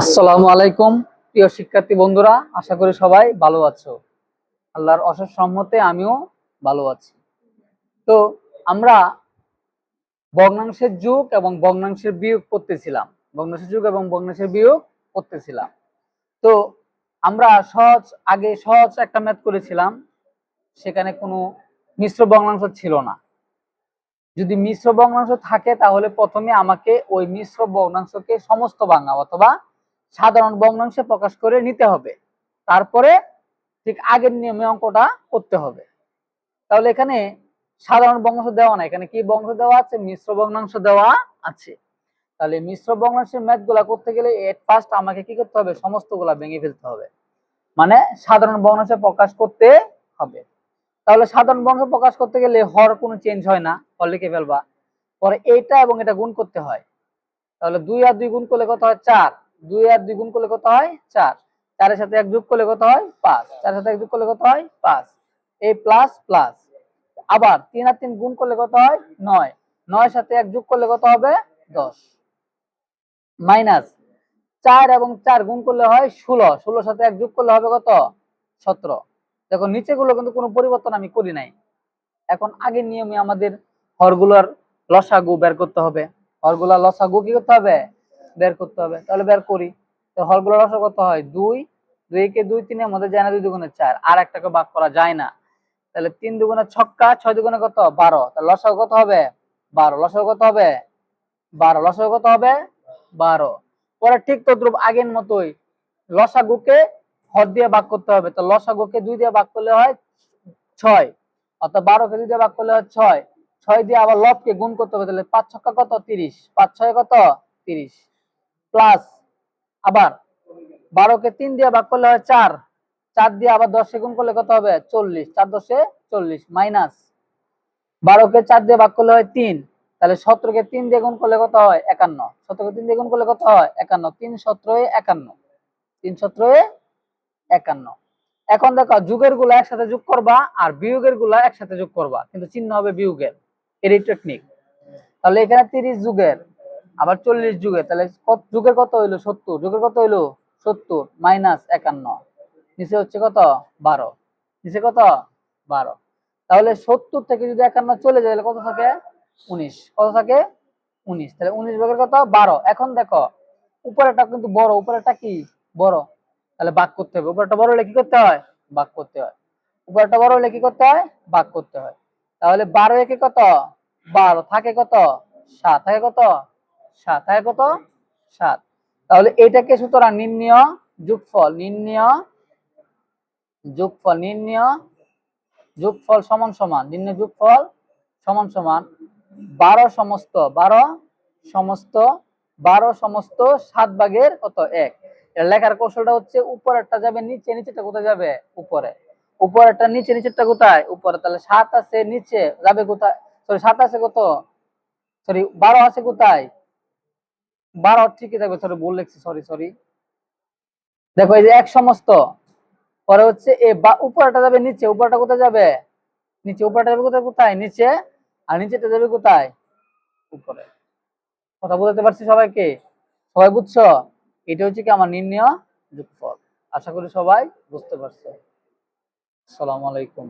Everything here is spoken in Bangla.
আসসালামু আলাইকুম, প্রিয় শিক্ষার্থী বন্ধুরা, আশা করি সবাই ভালো আছো। আল্লাহর অশেষ সম্মতে আমিও ভালো আছি। তো আমরা ভগ্নাংশের যুগ এবং ভগ্নাংশের বিয়োগ করতেছিলাম। ভগ্নাংশের যুগ এবং ভগ্নাংশের বিয়োগ করতেছিলাম। তো আমরা সহজ, আগে সহজ একটা ম্যাথ করেছিলাম, সেখানে কোনো মিশ্র ভগ্নাংশ ছিল না। যদি মিশ্র ভগ্নাংশ থাকে, তাহলে প্রথমে আমাকে ওই মিশ্র ভগ্নাংশকে সমস্ত বাংলা অথবা সাধারণ ভগ্নাংশে প্রকাশ করে নিতে হবে। তারপরে ঠিক আগের নিয়মে অঙ্কটা করতে হবে। তাহলে এখানে সাধারণ বংশ দেওয়া না এখানে কি বংশ দেওয়া আছে? মিশ্র ভগ্নাংশ দেওয়া আছে। তাহলে মিশ্র ভগ্নাংশের ম্যাথগুলা করতে গেলে এট ফার্স্ট আমাকে কি করতে হবে? সমস্তগুলা ভেঙে ফেলতে হবে। মানে সাধারণ ভগ্নাংশে প্রকাশ করতে হবে। তাহলে সাধারণ বংশ প্রকাশ করতে গেলে হর কোনো চেঞ্জ হয় না, হর লিখে ফেলবা। পরে এইটা এবং এটা গুণ করতে হয়। তাহলে দুই আর দুই গুণ করলে কত হয়? চার। দুই আর দুই গুণ করলে কত হয়? চার। চারের সাথে এক যোগ করলে কত হয়? পাঁচ। চারের সাথে এক যোগ করলে কত হয়? পাঁচ। এই প্লাস প্লাস আবার তিন আর তিন গুণ করলে কত হয়? নয়। নয়ের সাথে এক যোগ করলে কত হবে? দশ। মাইনাস চার এবং চার গুণ করলে হয় ষোলো। ষোলোর সাথে এক যোগ করলে হবে কত? সতেরো। দেখো, নিচেগুলো কিন্তু কোনো পরিবর্তন আমি করি নাই। এখন আগের নিয়মে আমাদের হরগুলোর লসাগু বের করতে হবে। হরগুলোর লসাগু কি করতে হবে? বের করতে হবে। তাহলে বের করি। তো লসা কত হয়? দুই। দুইকে দুই তিনের মধ্যে যায় না, দুই দুগুণে চার। আর একটাকে ভাগ করা যায় না। তাহলে তিন দুগুণে ছক্কা, ছয় দুগুণে কত? বারো। তাহলে লসাগু কত হবে? বারো। লসাগু কত হবে? বারো। লসাগু কত হবে? বারো। পরে ঠিক তদ্রুপ আগের মতোই লসাগুকে হর দিয়ে ভাগ করতে হবে। তো লসাগুকে দুই দিয়ে ভাগ করলে হয় ছয়, অর্থাৎ বারোকে দুই দিয়ে ভাগ করলে হয় ছয়। ছয় দিয়ে আবার লবকে গুণ করতে হবে, তাহলে পাঁচ ছক্কা কত? তিরিশ। পাঁচ ছয় কত? তিরিশ। প্লাস আবার বারোকে তিন দিয়ে ভাগ করলে হয় চার। চার দিয়ে আবার দশে গুণ করলে কত হবে? চল্লিশ। চার দশে চল্লিশ, মাইনাস বারোকে চার দিয়ে ভাগ করলে হয় তিন। তাহলে সতেরোকে তিন দিয়ে গুণ করলে কত হয়? একান্ন। সতেরোকে তিন দিয়ে গুণ করলে কত হয়? একান্ন। তিন সতেরো একান্ন। তিন সতেরো একান্ন। এখন দেখো, যুগেরগুলা একসাথে যোগ করবা আর বিয়োগেরগুলা একসাথে যোগ করবা, কিন্তু চিহ্ন হবে বিয়োগের এরই টেকনিক তাহলে এখানে তিরিশ যুগের, আবার চল্লিশ যুগের, তাহলে যুগের কত হইল? সত্তর। যুগের কত হইল? সত্তর মাইনাস একান্ন। নিচে হচ্ছে কত? বারো। নিচে কত? বারো। তাহলে সত্তর থেকে যদি একান্ন চলে যায়, তাহলে কত থাকে? উনিশ। কত থাকে? উনিশ। তাহলে উনিশ ভাগের কত? বারো। এখন দেখো উপরেটা কিন্তু বড়। উপরেটা কি? বড়। তাহলে ভাগ করতে হবে। উপরটা বড় হলে কি করতে হয়? ভাগ করতে হয়। উপরটা বড় হলে কি করতে হয়? ভাগ করতে হয়। তাহলে বারো একে কত? বারো। থাকে কত? সাত। থাকে কত? সাত। থাকে কত? সাত। তাহলে এটাকে সুতরাং নির্ণয় যোগফল নির্ণয় যোগফল নির্ণয় যোগফল সমান সমান, নির্ণয় যোগফল সমান সমান বারো সমস্ত বারো সমস্ত বারো সমস্ত সাত ভাগের কত? এক। লেখার কৌশলটা হচ্ছে উপরেরটা যাবে নিচে নিচেটা কোথায় যাবে? উপরে। উপরেরটা নিচে, নিচেরটা কোথায়? উপরে। তাহলে সাত আছে নিচে, যাবে কোথায়? সরি সাত আছে কত? সরি বারো আছে কোথায়? বারো ঠিকই থাকবে। সরি ভুল লিখছি। সরি সরি দেখো, এই যে এক সমস্ত, পরে হচ্ছে এ বা উপরটা যাবে নিচে উপরটা কোথায় যাবে? নিচে উপরটা যাবে কোথায়? কোথায়? নিচে। আর নিচেটা যাবে কোথায়? উপরে। কথা বলতে পারছি সবাইকে? সবাই বুঝছ? এটা হচ্ছে কি আমার নির্ণয় যোগফল। আশা করি সবাই বুঝতে পারছে। আসসালামু আলাইকুম।